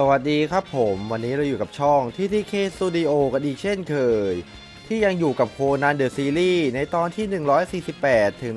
สวัสดีครับผมวันนี้เราอยู่กับช่องที่ TK Studio กันอีกเช่นเคย ที่ยังอยู่กับโคนันเดอะซีรีส์ในตอนที่ 148 ถึง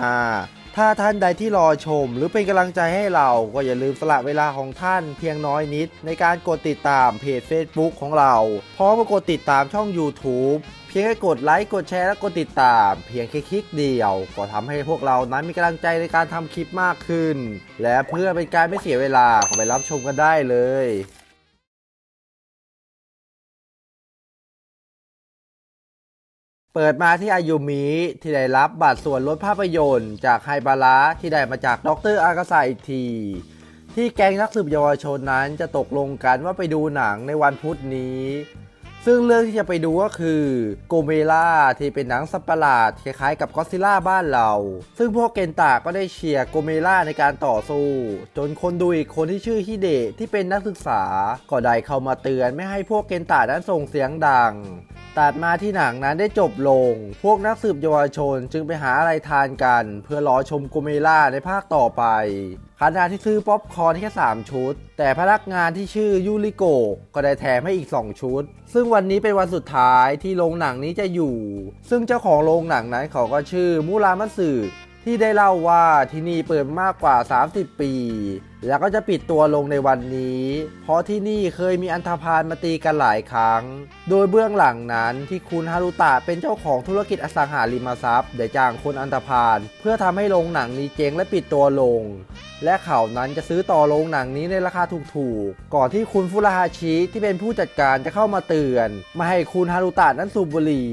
145 ถ้าท่านใดที่รอชม หรือเป็นกำลังใจให้เราก็อย่าลืมสละเวลาของท่านเพียงน้อยนิด ในการกดติดตามเพจ Facebook ของเรา พร้อมกับกดติดตามช่อง YouTube เพียงแค่กดไลค์กดแชร์และกดติดตาม เพียงแค่คลิกเดียว ก็ทำให้พวกเรานั้นมีกำลังใจในการทำคลิปมากขึ้น และเพื่อเป็นการไม่เสียเวลาก็ไปรับชมกันได้เลยเปิดมาที่อายุมิที่ได้รับบัตรส่วนลดภาพยนตร์ จากไฮบาระที่ได้มาจากดรอากาซาอีกที ที่แก๊งนักสืบเยาวชนนั้นจะตกลงกันว่าไปดูหนังในวันพุธนี้ ซึ่งเรื่องที่จะไปดูก็คือโกเมล่าที่เป็นหนังสัตว์ประหลาดคล้ายๆกับก็อดซิลล่าบ้านเรา ซึ่งพวกเกนตาก็ได้เชียร์โกเมล่าในการต่อสู้ จนคนดูอีกคนที่ชื่อฮิเดะที่เป็นนักศึกษา ก็ได้เข้ามาเตือนไม่ให้พวกเกนตานั้นส่งเสียงดังตัดมาที่หนังนั้นได้จบลง พวกนักสืบเยาวชนจึงไปหาอะไรทานกัน เพื่อรอชมโกเมล่าในภาคต่อไป ขณะที่ซื้อป๊อปคอร์นแค่3 ชุด แต่พนักงานที่ชื่อยูริโกก็ได้แถมให้อีก 2 ชุด ซึ่งวันนี้เป็นวันสุดท้ายที่โรงหนังนี้จะอยู่ ซึ่งเจ้าของโรงหนังนั้นเขาก็ชื่อมูรามัตสึ ที่ได้เล่าว่าที่นี่เปิดมากกว่า 30 ปี แล้วก็จะปิดตัวลงในวันนี้ เพราะที่นี่เคยมีอันธพาลมาตีกันหลายครั้ง โดยเบื้องหลังนั้นที่คุณฮารุตะเป็นเจ้าของธุรกิจอสังหาริมทรัพย์ได้จ้างคนอันธพาลเพื่อทำให้โรงหนังนี้เจ๊งและปิดตัวลง และเขานั้นจะซื้อต่อโรงหนังนี้ในราคาถูกๆ ก่อนที่คุณฟุราฮาชิที่เป็นผู้จัดการจะเข้ามาเตือน มาให้คุณฮารุตะนั้นสูบบุหรี่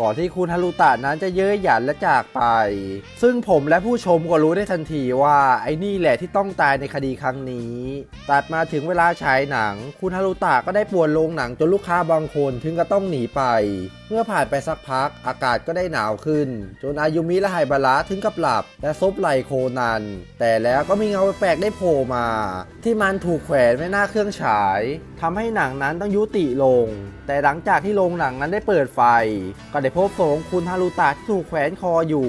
ก่อนที่คุณฮารุตะนั้นจะเย้ยหยันและจากไป ซึ่งผมและผู้ชมก็รู้ได้ทันทีว่าไอ้นี่แหละที่ต้องตายในคดีครั้งนี้ ตัดมาถึงเวลาฉายหนัง คุณฮารุตะก็ได้ป่วนโรงหนังจนลูกค้าบางคนถึงกับต้องหนีไปเมื่อผ่านไปสักพักอากาศก็ได้หนาวขึ้น จนอายุมิและไฮบาระถึงกับหลับ และซบไหลโคนัน แต่แล้วก็มีเงาแปลกได้โผล่มา ที่มันถูกแขวนไว้หน้าเครื่องฉายทำให้หนังนั้นต้องยุติลง แต่หลังจากที่โรงหนังนั้นได้เปิดไฟ ก็ได้พบศพของคุณฮารุตะที่ถูกแขวนคออยู่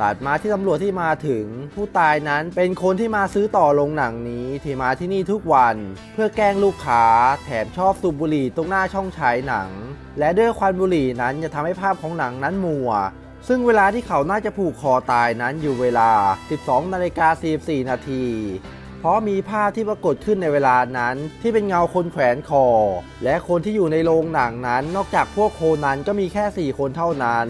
ตัดมาที่ตำรวจที่มาถึงผู้ตายนั้นเป็นคนที่มาซื้อต่อโรงหนังนี้ที่มาที่นี่ทุกวัน เพื่อแกล้งลูกค้า แถมชอบสูบบุหรี่ตรงหน้าช่องฉายหนัง และด้วยควันบุหรี่นั้นจะทำให้ภาพของหนังนั้นมัว ซึ่งเวลาที่เขาน่าจะผูกคอตายนั้นอยู่เวลา 12นาฬิกา44นาที ราะมีภาพที่ปรากฏขึ้นในเวลานั้นที่เป็นเงาคนแขวนคอ และคนที่อยู่ในโรงหนังนั้น นอกจากพวกโคนันก็มีแค่ 4 คนเท่านั้น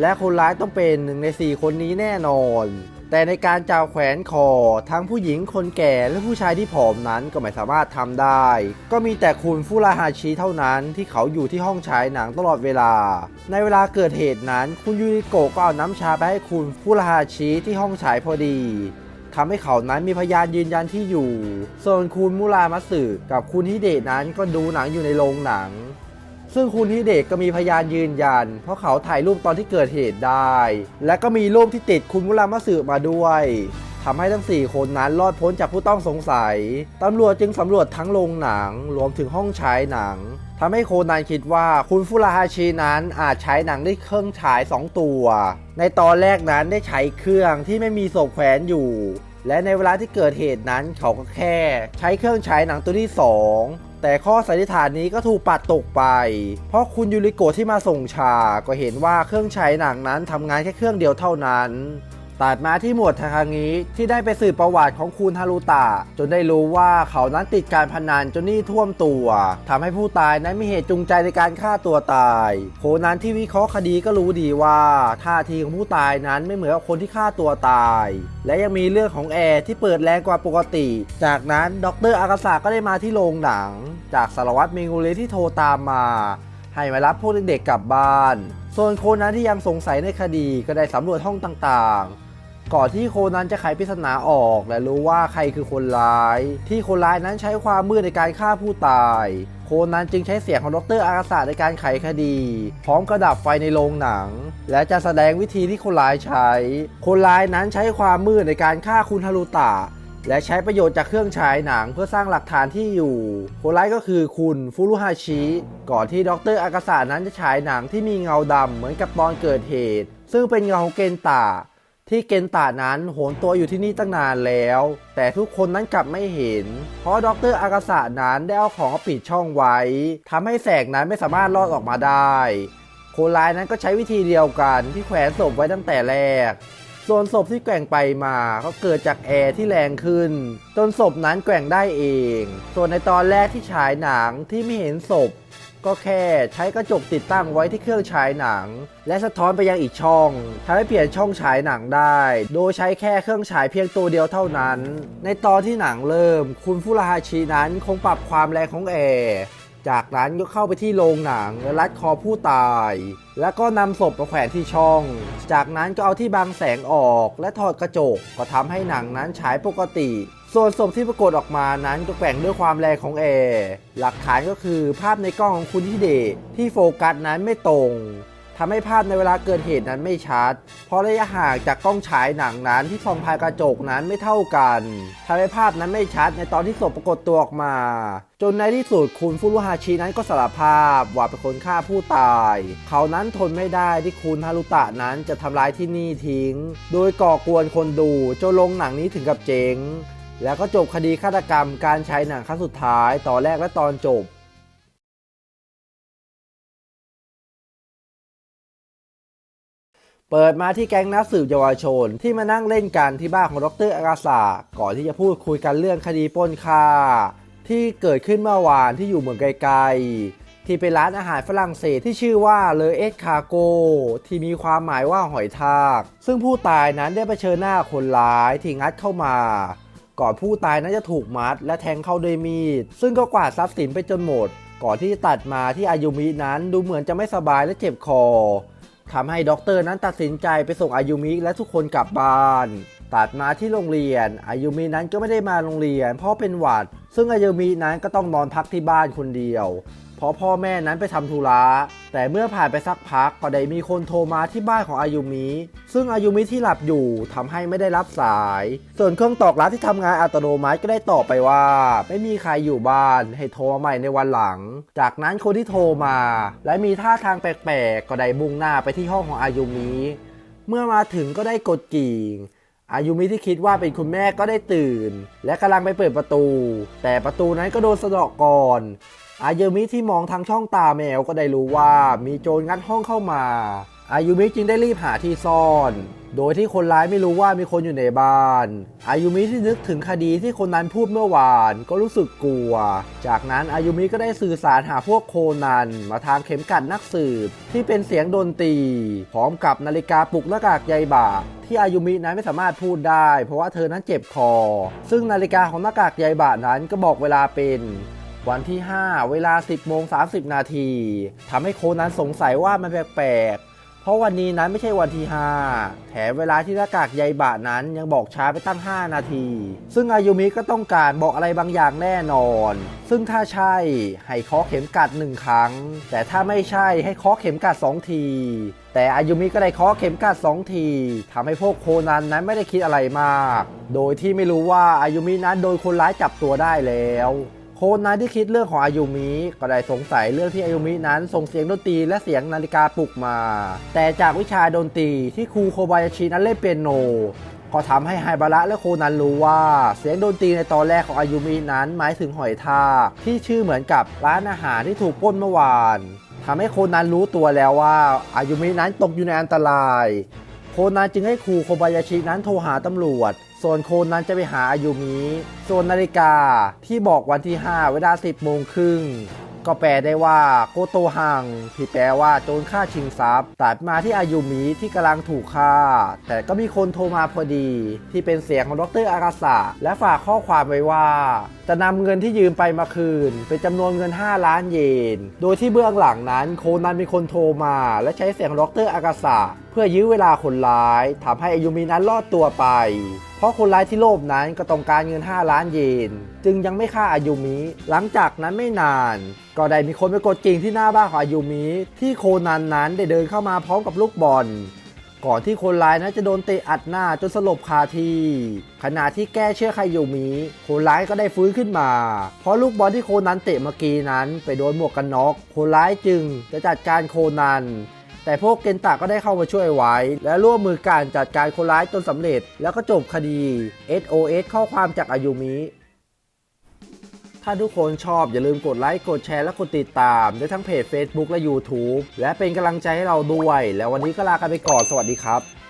และคนร้ายต้องเป็นหนึ่งใน 4 คนนี้แน่นอน แต่ในการจับแขวนคอ ทั้งผู้หญิงคนแก่และผู้ชายที่ผอมนั้นก็ไม่สามารถทำได้ ก็มีแต่คุณฟุราฮาชิเท่านั้นที่เขาอยู่ที่ห้องฉายหนังตลอดเวลา ในเวลาเกิดเหตุนั้น คุณยูริโกะก็เอาน้ำชาไปให้คุณฟุราฮาชิที่ห้องฉายพอดี ทำให้เขานั้นมีพยานยืนยันที่อยู่ ส่วนคุณมุรามัสึกับคุณฮิเดะนั้นก็ดูหนังอยู่ในโรงหนัง ซึ่งคุณฮิเดะก็มีพยานยืนยัน เพราะเขาถ่ายรูปตอนที่เกิดเหตุได้ และก็มีรูปที่ติดคุณมุรามัสึมาด้วย ทำให้ทั้ง 4 คนนั้นรอดพ้นจากผู้ต้องสงสัยตำรวจจึงสำรวจทั้งโรงหนังรวมถึงห้องฉายหนังทำให้โคนันคิดว่าคุณฟุราฮาชินั้นอาจใช้หนังได้เครื่องฉาย 2 ตัว ในตอนแรกนั้นได้ใช้เครื่องที่ไม่มีศพแขวนอยู่และในเวลาที่เกิดเหตุนั้นเขาก็แค่ ใช้เครื่องฉายหนังตัวที่ 2 แต่ข้อสันนิษฐานนี้ก็ถูกปัดตกไป เพราะคุณยูริโกะที่มาส่งชา ก็เห็นว่าเครื่องฉายหนังนั้นทำงานแค่เครื่องเดียวเท่านั้น ตัดมาที่หมวดทาคางิที่ได้ไปสืบประวัติของคุณฮารุตะ จนได้รู้ว่าเขานั้นติดการพนันจนนี้ท่วมตัวทำให้ผู้ตายนั้นมีเหตุจูงใจในการฆ่าตัวตาย โคนั้นที่วิเคราะห์คดีก็รู้ดีว่าท่าทีของผู้ตายนั้นไม่เหมือนกับคนที่ฆ่าตัวตาย และยังมีเรื่องของแอร์ที่เปิดแรงกว่าปกติ จากนั้นดรอากาศาก็ได้มาที่โรงหนัง จากสารวัตรเมงูเรที่โทรตามมาให้มารับพวกเด็กๆกลับบ้าน ส่วนโคนั้นที่ยังสงสัยในคดีก็ได้สำรวจห้องต่างๆ ก่อนที่โคนันจะไขปริศนาออก และรู้ว่าใครคือคนร้าย ที่คนร้ายนั้นใช้ความมืดในการฆ่าผู้ตาย โคนันจึงใช้เสียงของดรอากาศาในการไขคดี พร้อมกระดับไฟในโรงหนัง และจะแสดงวิธีที่คนร้ายใช้ คนร้ายนั้นใช้ความมืดในการฆ่าคุณฮารุตะและใช้ประโยชน์จากเครื่องฉายหนังเพื่อสร้างหลักฐานที่อยู่คนร้ายก็คือคุณฟุรุฮาชิ ก่อนที่ดรอากาศานั้นจะฉายหนังที่มีเงาดำเหมือนกับตอนเกิดเหตุ ซึ่งเป็นเงาของเกนตะ ที่เกนตานั้นโหนตัวอยู่ที่นี่ตั้งนานแล้ว แต่ทุกคนนั้นกลับไม่เห็น เพราะดรอากาศะนั้นได้เอาของปิดช่องไว้ทำให้แสงนั้นไม่สามารถลอดออกมาได้คนร้ายนั้นก็ใช้วิธีเดียวกันที่แขวนศพไว้ตั้งแต่แรก ส่วนศพที่แกว่งไปมาก็เกิดจากแอร์ที่แรงขึ้น จนศพนั้นแกว่งได้เอง ส่วนในตอนแรกที่ฉายหนังที่ไม่เห็นศพ ก็แค่ใช้กระจกติดตั้งไว้ที่เครื่องฉายหนัง และสะท้อนไปยังอีกช่องทำให้เปลี่ยนช่องฉายหนังได้ โดยใช้แค่เครื่องฉายเพียงตัวเดียวเท่านั้น ในตอนที่หนังเริ่ม คุณฟุราฮาชินั้นคงปรับความแรงของแอร์ จากนั้นก็เข้าไปที่โรงหนังและรัดคอผู้ตาย แล้วก็นำศพมาแขวนที่ช่อง จากนั้นก็เอาที่บังแสงออกและถอดกระจก ก็ทำให้หนังนั้นฉายปกติ ส่วนศพที่ปรากฏออกมานั้นก็แกว่งด้วยความแรงของแอร์หลักฐานก็คือภาพในกล้องของคุณฮิเดที่โฟกัสนั้นไม่ตรง ทำให้ภาพในเวลาเกิดเหตุนั้นไม่ชัด เพราะระยะห่างจากกล้องฉายหนังนั้นที่ส่องผ่านกระจกนั้นไม่เท่ากันทำให้ภาพนั้นไม่ชัดในตอนที่ศพปรากฏตัวออกมา จนในที่สุดคุณฟุรุฮาชินั้นก็สารภาพว่าเป็นคนฆ่าผู้ตาย เขานั้นทนไม่ได้ที่คุณฮารุตะนั้นจะทำร้ายที่นี่ทิ้ง โดยก่อกวนคนดูจนลงหนังนี้ถึงกับเจ๊ง แล้วก็จบคดีฆาตกรรมการใช้หนังครั้งสุดท้ายตอนแรกและตอนจบ เปิดมาที่แก๊งนักสืบเยาวชน ที่มานั่งเล่นกันที่บ้านของดรอากาศาก่อนที่จะพูดคุยกันเรื่องคดีปล้นค่า ที่เกิดขึ้นเมื่อวานที่อยู่เมืองไกลๆ ที่เป็นร้านอาหารฝรั่งเศสที่ชื่อว่าเลเอสคาโกที่มีความหมายว่าหอยทาก ซึ่งผู้ตายนั้นได้เผชิญหน้าคนร้ายที่งัดเข้ามา ก่อนผู้ตายนั้นจะถูกมัดและแทงเข้าด้วยมีด ซึ่งก็กวาดทรัพย์สินไปจนหมด ก่อนที่จะตัดมาที่อายุมินั้นดูเหมือนจะไม่สบายและเจ็บคอ ทำให้ด็อกเตอร์นั้นตัดสินใจไปส่งอายุมิและทุกคนกลับบ้าน ตัดมาที่โรงเรียน อายุมินั้นก็ไม่ได้มาโรงเรียน เพราะเป็นหวัด ซึ่งอายุมินั้นก็ต้องนอนพักที่บ้านคนเดียว ราะพ่อแม่นั้นไปทำธุระแต่เมื่อผ่านไปสักพักก็ได้มีคนโทรมาที่บ้านของอายุมิ ซึ่งอายุมิที่หลับอยู่ทำให้ไม่ได้รับสาย ส่วนเครื่องตอกรับที่ทำงานอัตโนมัติก็ได้ตอบไปว่า ไม่มีใครอยู่บ้านให้โทรมาใหม่ในวันหลัง จากนั้นคนที่โทรมา และมีท่าทางแปลกๆ ก็ได้มุ่งหน้าไปที่ห้องของอายุมิ เมื่อมาถึงก็ได้กดกิ่งอายุมิที่คิดว่าเป็นคุณแม่ก็ได้ตื่น และกำลังไปเปิดประตู แต่ประตูนั้นก็โดนสะเดาะก่อน อายุมิที่มองทางช่องตาแมวก็ได้รู้ว่ามีโจรงัดห้องเข้ามา อายุมิจึงได้รีบหาที่ซ่อน โดยที่คนร้ายไม่รู้ว่ามีคนอยู่ในบ้าน อายุมิที่นึกถึงคดีที่คนนั้นพูดเมื่อวาน ก็รู้สึกกลัว จากนั้นอายุมิก็ได้สื่อสารหาพวกโคนัน มาทางเข็มกัดนักสืบที่เป็นเสียงดนตรี พร้อมกับนาฬิกาปลุกหน้ากากใยบาที่อายุมินั้นไม่สามารถพูดได้ เพราะว่าเธอนั้นเจ็บคอ ซึ่งนาฬิกาของหน้ากากใยบานั้นก็บอกเวลาเป็น วันที่ 5 เวลา 10โมง30 นาทีทำให้โคนั้นสงสัยว่ามันแปลกๆ เพราะวันนี้นั้นไม่ใช่วันที่ 5 แถมเวลาที่หน้ากากใยบะนั้นยังบอกช้าไปตั้ง 5 นาที ซึ่งอายุมิก็ต้องการบอกอะไรบางอย่างแน่นอน ซึ่งถ้าใช่ให้เคาะเข็มกัดหนึ่งครั้ง แต่ถ้าไม่ใช่ให้เคาะเข็มกัด 2 ที แต่อายุมิก็ได้เคาะเข็มกัด 2 ทีทำให้พวกโคนันนั้นไม่ได้คิดอะไรมาก โดยที่ไม่รู้ว่าอายุมินั้นโดนคนร้ายจับตัวได้แล้ว โคนนั้นที่คิดเรื่องของอายุมิก็ได้สงสัยเรื่องที่อายุมินั้นส่งเสียงดนตรีและเสียงนาฬิกาปลุกมา แต่จากวิชาดนตรีที่ครูโคบายาชินั้นเล่นเปียโน ก็ทำให้ไฮบาระและโคนันรู้ว่า เสียงดนตรีในตอนแรกของอายุมินั้นหมายถึงหอยทากที่ชื่อเหมือนกับร้านอาหารที่ถูกปล้นเมื่อวานทำให้โคนันรู้ตัวแล้วว่าอายุมินั้นตกอยู่ในอันตราย โคนันจึงให้ครูโคบายาชินั้นโทรหาตำรวจ ส่วนโคนนั้นจะไปหาอายุมิส่วนนาฬิกาที่บอกวันที่ 5 เวลา 10 โมงครึ่งก็แปลได้ว่าโกโตฮังที่แปลว่าโจรฆ่าชิงทรัพย์ตัดมาที่อายุมิที่กำลังถูกฆ่า แต่ก็มีคนโทรมาพอดี ที่เป็นเสียงของดรอากาศะและฝากข้อความไว้ว่า จะนำเงินที่ยืมไปมาคืน เป็นจำนวนเงิน 5 ล้านเยน โดยที่เบื้องหลังนั้นโคนันเป็นคนโทรมา และใช้เสียงของดรอากาศะ พื่อยื้อเวลาคนร้ายทำให้อายุมินั้นรอดตัวไป เพราะคนร้ายที่โลภนั้นก็ต้องการเงิน 5 ล้านเยน จึงยังไม่ฆ่าอายุมิ หลังจากนั้นไม่นาน ก็ได้มีคนไปกดกิ่งที่หน้าบ้านของอายุมิที่โคนันนั้นได้เดินเข้ามาพร้อมกับลูกบอล ก่อนที่คนร้ายนั้นจะโดนเตะอัดหน้าจนสลบคาที่ขณะที่แก้เชื่อใครอยู่มีคนร้ายก็ได้ฟื้นขึ้นมา เพราะลูกบอลที่โคนันเตะเมื่อกี้นั้น ไปโดนหมวกกันน็อกคนร้ายจึงจะจัดการโคนัน แต่พวกเกนตะก็ได้เข้ามาช่วยไว้ และร่วมมือการจัดการคนร้ายจนสำเร็จ แล้วก็จบคดี SOS ข้อความจากอายุมิถ้าทุกคนชอบอย่าลืมกดไลค์ กดแชร์ และกดติดตามได้ทั้งเพจ Facebook และ YouTube และเป็นกำลังใจให้เราด้วย แล้ววันนี้ก็ลากันไปก่อน สวัสดีครับ